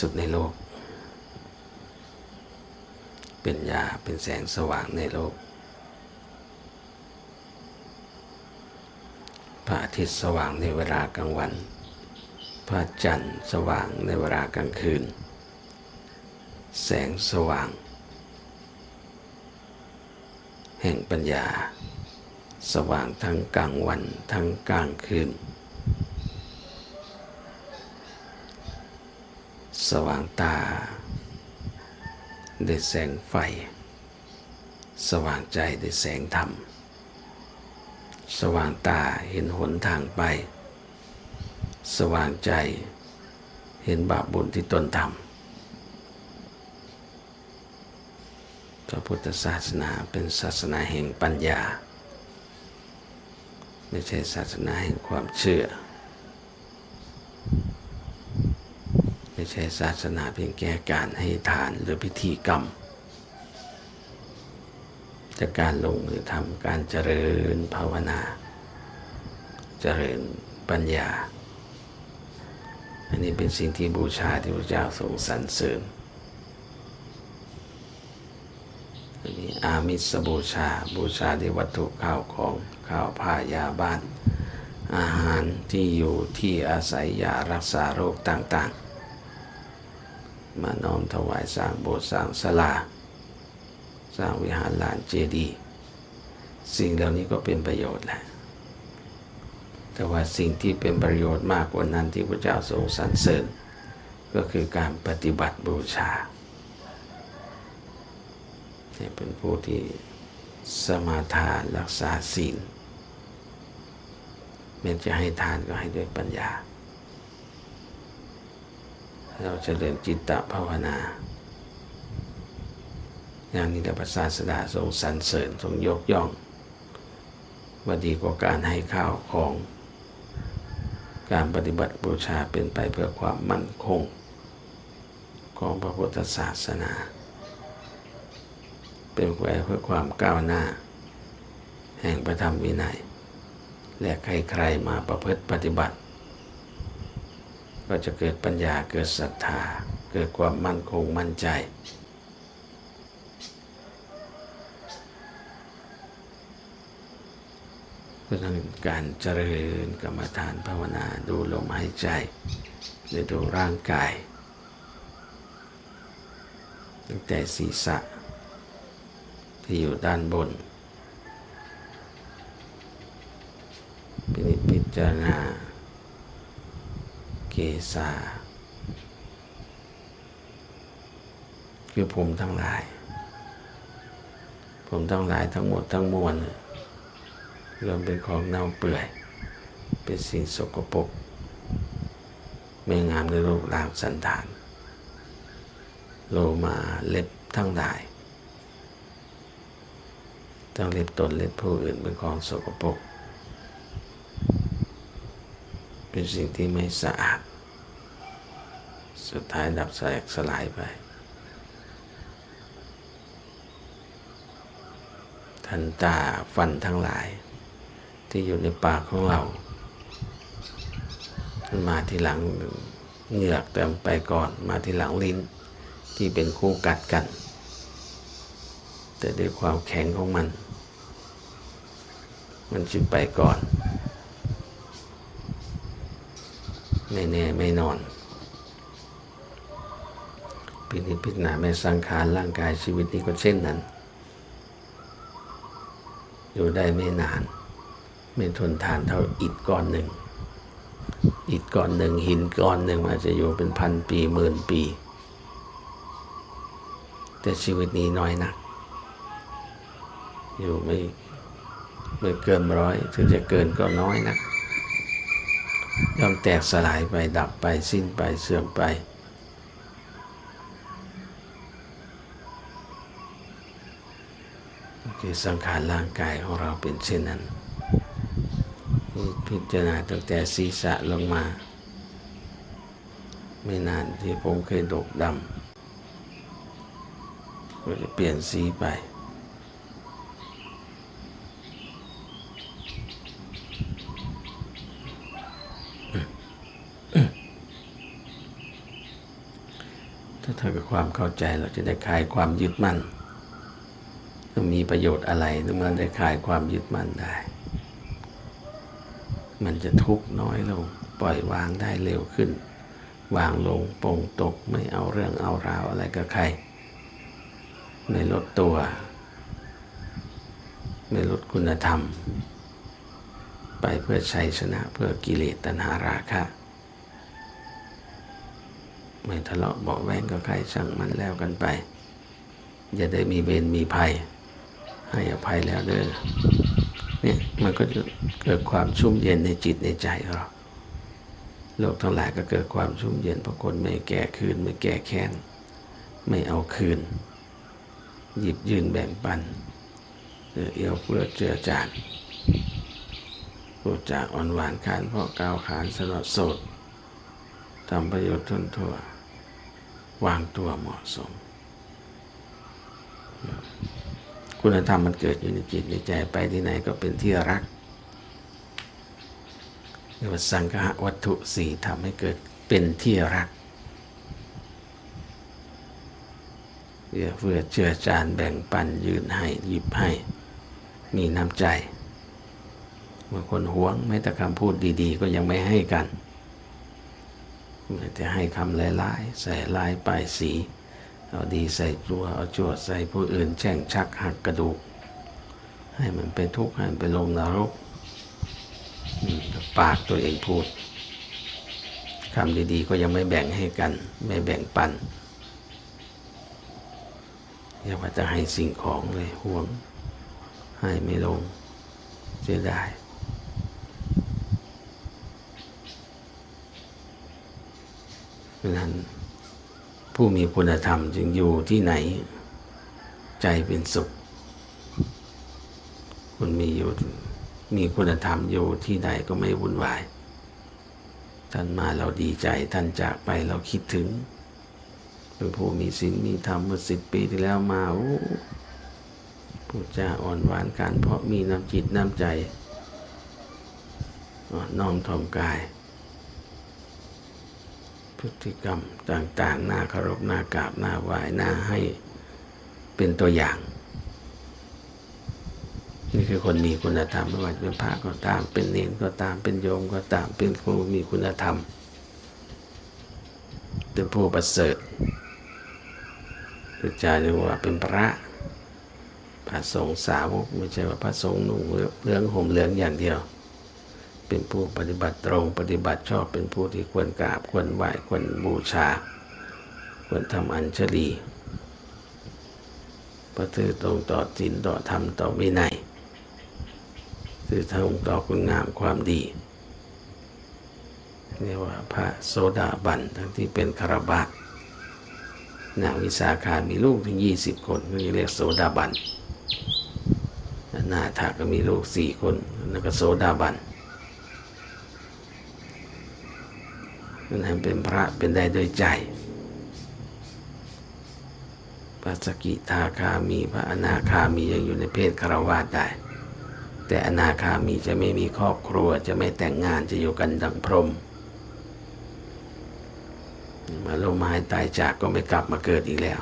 สุดในโลก เป็นยาเป็นแสงสว่างในโลก พระอาทิตย์สว่างในเวลากลางวัน พระจันทร์สว่างในเวลากลางคืน แสงสว่าง แห่งปัญญา สว่างทั้งกลางวันทั้งกลางคืน สว่างตาด้วยแสงไฟ สว่างใจด้วยแสงธรรม สว่างตาเห็นหนทางไป สว่างใจเห็นบาปบุญที่ตนทำพระพุทธศาสนาเป็นศาสนาแห่งปัญญา ไม่ใช่ศาสนาแห่งความเชื่อ ไม่ใช่ศาสนาเพียงแค่การให้ทานหรือพิธีกรรมแต่การลงมือทำการเจริญภาวนา เจริญปัญญา อันนี้เป็นสิ่งที่บูชาที่พระเจ้าทรงสรรเสริญอันนี้อามิสบูชา บูชาด้วยวัตถุข้าวของข้าวผ้ายาบ้านอาหารที่อยู่ที่อาศัยยารักษาโรคต่างๆ มาน้อมถวายสร้างโบสถ์สร้างศาลา สร้างวิหารลานเจดีย์สิ่งเหล่านี้ก็เป็นประโยชน์แหละแต่ว่าสิ่งที่เป็นประโยชน์มากกว่านั้นที่พระเจ้าทรงสรรเสริญ ก็คือการปฏิบัติบูชาเนี่ยเป็นผู้ที่สมาทานรักษาศีลแม้จะให้ทานก็ให้ด้วยปัญญา เราจะเริญจิตตภาวนา อย่างนี้แหละพระศาสดาทรงสรรเสริญทรงยกย่องว่าดีกว่าการให้ข้าวของการปฏิบัติบูชาเป็นไปเพื่อความมั่นคง ของพระพุทธศาสนา เป็นไปเพื่อความก้าวหน้า แห่งพระธรรมวินัย และใครๆมาประพฤติปฏิบัติ ก็จะเกิดปัญญาเกิดศรัทธา เกิดความมั่นคงมั่นใจ เพราะฉะนั้นการเจริญกรรมฐานภาวนาดูลมหายใจหรือดูร่างกาย ตั้งแต่ศีรษะ ที่อยู่ด้านบนพินิจพิจารณา เกษาคือผมทั้งหลาย ผมทั้งหลายทั้งหมดทั้งมวลรวมเป็นของเน่าเปื่อย เป็นสิ่งสกปรกไม่งามในรูปร่างสันฐาน โลมาเล็บทั้งหลายทั้งเล็บตนเล็บผู้อื่นเป็นของสกปรก เป็นสิ่งที่ไม่สะอาด สุดท้ายดับแสกสลายไป ทันตาฟันทั้งหลาย ที่อยู่ในปากของเรามันมาทีหลังเหงือกเติมไปก่อนมาทีหลังลิ้นที่เป็นคู่กัดกัน แต่ด้วยความแข็งของมัน มันจึงไปก่อน ไม่แน่ไม่นอนพินิจพิจารณาแม่สังขารร่างกายชีวิตนี้ก็เช่นนั้น อยู่ได้ไม่นาน ไม่ทนทานเท่าอิฐก้อนหนึ่ง อิฐก้อนหนึ่งหินก้อนหนึ่งอาจจะอยู่เป็นพันปีหมื่นปี แต่ชีวิตนี้น้อยนัก อยู่ไม่ไม่เกินร้อยถึงจะเกินก็น้อยนัก ย่อมแตกสลายไปดับไปสิ้นไปเสื่อมไป คือสังขารร่างกายของเราเป็นเช่นนั้น พิจารณาตั้งแต่ศีรษะลงมา ไม่นานที่ผมเคยดกดำก็จะเปลี่ยนสีไป ถ้าเท่ากับ ความเข้าใจเราจะได้คลายความยึดมั่นจะมีประโยชน์อะไรเมื่อได้คลายความยึดมั่นได้ มันจะทุกข์น้อยลง ปล่อยวางได้เร็วขึ้น วางลงโปร่งตกไม่เอาเรื่องเอาราวอะไรกับใคร ไม่ลดตัว ไม่ลดคุณธรรม ไปเพื่อชัยชนะเพื่อกิเลสตัณหาราคะ ไม่ทะเลาะเบาแวงกับใครช่งมันแล้วกันไป อย่าได้มีเวรมีภัย ให้อภัยแล้วเด้อเนี่ยมันก็จะเกิดความชุ่มเย็นในจิตในใจเราโลกทั้งหลายก็เกิดความชุ่มเย็นเพราะคนไม่แก้คืนไม่แก้แค้นไม่เอาคืน หยิบยืนแบ่งปันเออเอียวเพื่อเจือจานพูดจากอ่อนหวานขานเพราะก้าวขานสลัดสด ทำประโยชน์ทนทั่ว วางตัวเหมาะสม คุณธรรมมันเกิดอยู่ในจิตในใจไปที่ไหนก็เป็นที่รักเรียกว่าสังฆะวัตถุสี่ทำให้เกิดเป็นที่รักเอื้อเฟื้อเชื่อจานแบ่งปันยืนให้หยิบให้ มีน้ำใจบางคนหวงแม้แต่คำพูดดี ๆ ก็ยังไม่ให้กัน แต่ให้คำลายๆ ใส่ลายป้ายสี เอาดีใส่ตัวเอาจวดใส่ผู้อื่นแช่งชักหักกระดูก ให้มันเป็นทุกข์ให้มันไปลงนรกปากตัวเองพูดคำดีๆ ก็ยังไม่แบ่งให้กัน ไม่แบ่งปันอย่าว่าจะให้สิ่งของเลยห่วง ให้ไม่ลงเสียดายเพราะฉะ นั้น ผู้มีคุณธรรมจึงอยู่ที่ไหน ใจเป็นสุข คุณมีอยู่มีคุณธรรมอยู่ที่ใดก็ไม่วุ่นวาย ท่านมาเราดีใจท่านจากไปเราคิดถึง เป็นผู้มีศีลมีธรรมเมื่อสิบปีที่แล้วมาโอ้พูดจาอ่อนหวานกันเพราะมีน้ำจิตน้ำใจนน้อมถ่อมกาย พฤติกรรมต่างๆ หน่าเคารพน่ากราบหน่าไหว้หน่าให้เป็นตัวอย่าง นี่คือคนมีคุณธรรมไม่ว่าจะเป็นพระก็ตาม เป็นเนรก็ตามเป็นโยมก็ตามเป็นผู้มีคุณธรรม เป็นผู้ประเสริฐพระเจ้าเรียกว่าเป็นพระพระสงฆ์สาวกไม่ใช่ว่าพระสงฆ์นุ่งเหลืองห่มเหลืองอย่างเดียว เป็นผู้ปฏิบัติตรง ปฏิบัติชอบเป็นผู้ที่ควรกราบควรไหว้ควรบูชา ควรทำอัญชลีประตือตรงต่อศีลต่อธรรมต่อวินัยคือทงต่อคุณงามความดีเรียกว่าพระโสดาบันทั้งที่เป็นคารบาสนางวิสาขามีลูกถึงยี่สิบคนก็เรียกโสดาบันนาถาก็มีลูกสี่คนนั่นก็โสดาบัน นั่นเป็นพระเป็นได้ด้วยใจพระสกิทาคามีพระอนาคามียังอยู่ในเพศคารวาสได้ แต่อนาคามีจะไม่มีครอบครัวจะไม่แต่งงานจะอยู่กันดังพรมมาลมหายตายจากก็ไม่กลับมาเกิดอีกแล้ว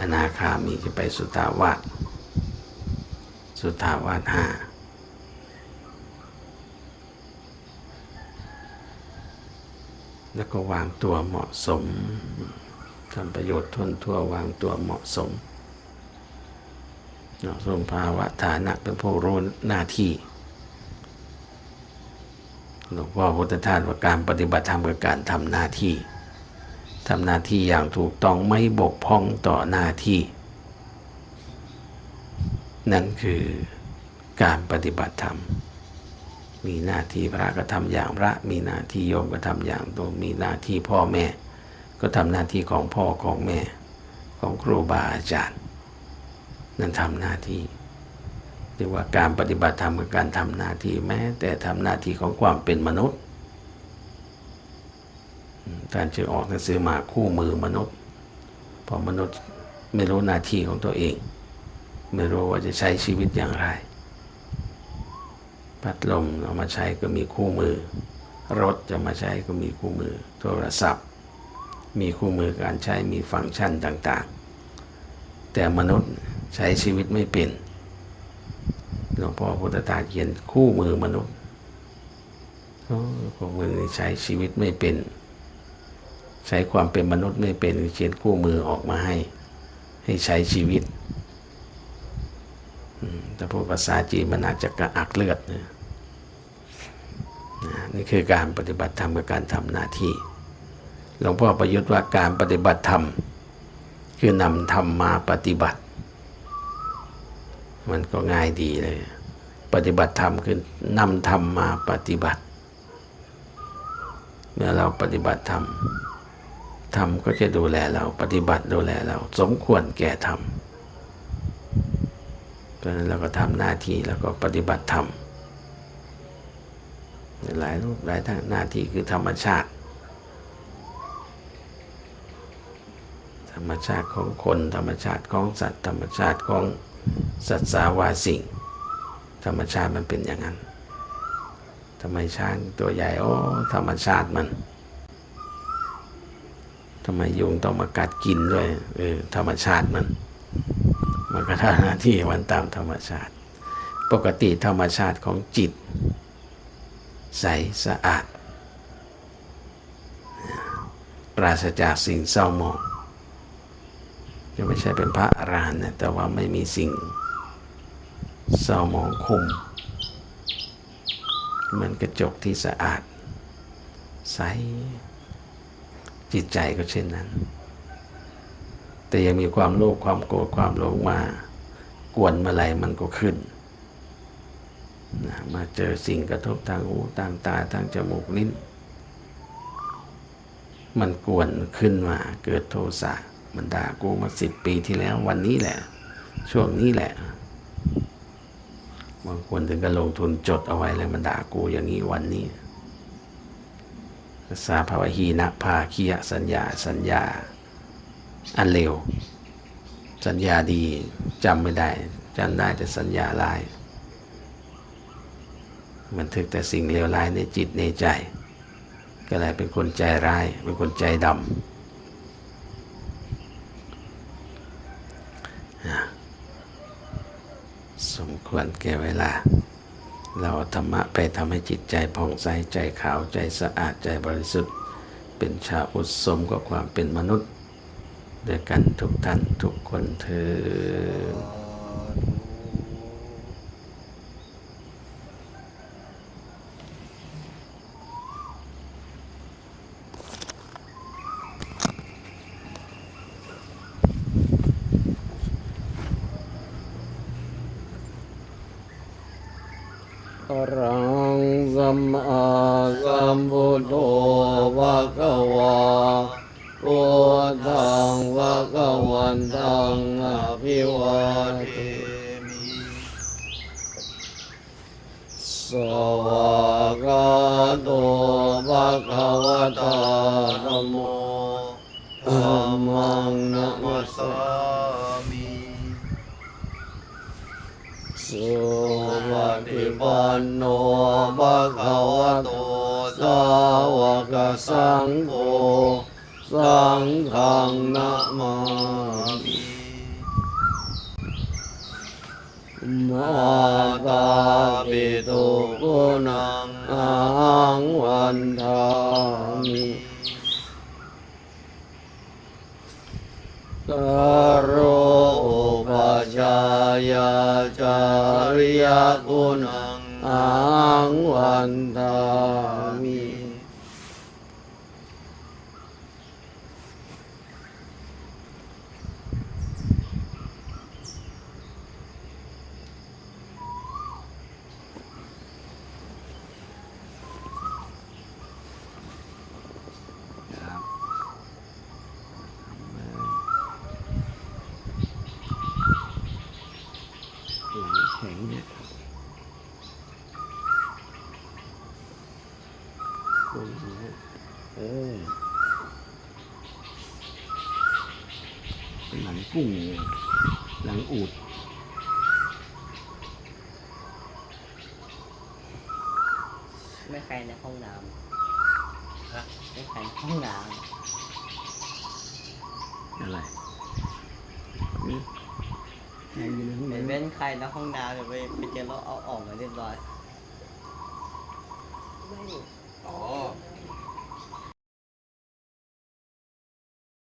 อนาคามีจะไปสุตาวาสสุตาวาสห้า แล้วก็วางตัวเหมาะสมทำประโยชน์ทนทั่ววางตัวเหมาะสมเหมาะสมภาวะฐานะเป็นผู้รู้หน้าที่หลวงพ่อพุทธทาสว่าการปฏิบัติธรรมกับการทำหน้าที่ทำหน้าที่อย่างถูกต้องไม่บกพร่องต่อหน้าที่ นั่นคือการปฏิบัติธรรม มีหน้าที่พระก็ทำอย่างพระ มีหน้าที่โยมก็ทำอย่างตัวมีหน้าที่พ่อแม่ ก็ทำหน้าที่ของพ่อของแม่ ของครูบาอาจารย์ นั่นทำหน้าที่เรียกว่าการปฏิบัติธรรมกับการทำหน้าที่แม้ แต่ทำหน้าที่ของความเป็นมนุษย์ท่านจึงออกหนังสือมาคู่มือมนุษย์เพราะมนุษย์ไม่รู้หน้าที่ของตัวเอง ไม่รู้ว่าจะใช้ชีวิตอย่างไร พัดลมเอามาใช้ก็มีคู่มือ รถจะมาใช้ก็มีคู่มือ โทรศัพท์ มีคู่มือการใช้มีฟังก์ชันต่างๆ แต่มนุษย์ใช้ชีวิตไม่เป็นหลวงพ่อพุทธทาเขียนคู่มือมนุษย์โอ้พวกมึงนี่ใช้ชีวิตไม่เป็น ใช้ความเป็นมนุษย์ไม่เป็นเขียนคู่มือออกมาให้ ให้ใช้ชีวิตแต่พวกภาษาจีนมันอาจจะกระอักเลือดนะ นี่คือการปฏิบัติธรรมกับการทำหน้าที่หลวงพ่อประยุทธ์ว่าการปฏิบัติธรรม คือนำธรรมมาปฏิบัติ มันก็ง่ายดีเลย ปฏิบัติธรรมคือนำธรรมมาปฏิบัติ เมื่อเราปฏิบัติธรรมธรรมก็จะดูแลเราปฏิบัติดูแลเรา สมควรแก่ธรรมเพราะนั้นเราก็ทำหน้าที่แล้วก็ปฏิบัติธรรม หลายรูปหลายทางหน้าที่คือธรรมชาติ ธรรมชาติของคน ธรรมชาติของสัตว์ ธรรมชาติของสัตว์สาวาสิ่ง ธรรมชาติมันเป็นอย่างนั้นทำไมช้างตัวใหญ่โอ้ธรรมชาติมันทำไมยุงต้องมากัดกินด้วยเออธรรมชาติมันมันก็ทำหน้าที่มันตามธรรมชาติ ปกติธรรมชาติของจิต ใสสะอาด ปราศจากสิ่งเศร้าหมองจะไม่ใช่เป็นพระอรหันต์นะแต่ว่าไม่มีสิ่งเศร้าหมองคุมเหมือนกระจกที่สะอาด ใสจิตใจก็เช่นนั้น แต่ยังมีความโลภความโกรธความหลงมากวนเมื่อไหร่มันก็ขึ้น นะมาเจอสิ่งกระทบทางหูทางตาทางจมูกลิ้น มันกวนขึ้นมาเกิดโทสะมันด่ากูมาสิบปีที่แล้ววันนี้แหละ ช่วงนี้แหละบางคนถึงก็ลงทุนจดเอาไว้เลยมันด่ากูอย่างนี้วันนี้สาภาวหีนะภาคียสัญญาสัญญา อันเร็ว สัญญาดีจำไม่ได้จำได้แต่สัญญาลาย มันทึกแต่สิ่งเลวร้ายในจิตในใจ ก็เลยเป็นคนใจร้าย เป็นคนใจดำสมควรแก่เวลา เราธรรมะไปทำให้จิตใจผ่องใสใจขาวใจสะอาดใจบริสุทธิ์ เป็นชาวอุตสมกับความเป็นมนุษย์ด้วยกันทุกท่านทุกคนเธอ อรังสัมมาสัมพุทโธวะกวาพุทธังวะกวันตังอภิวาเทมิสวากาโตวะกวตา โนภะคะวะโตสาวกสังโฆสังฆังนะมามิมาตาปิตุกุนังอังวันทามิกโรปัจจายาจาริยกุณัง อังวันทามิ แข็งเนี่ยลงอย่างเงี้ยเออเป็นหลัง กุ้งเลยหลังอูดไม่ใครในห้องน้ำไม่ใครในห้องน้ำอะไรแทงอยู่ในห้องเหมือนน้ำเว้นใครในห้องน้ำเดี๋ยวไปไปเจอแล้วเอาออกมาเรียบร้อย อ๋อ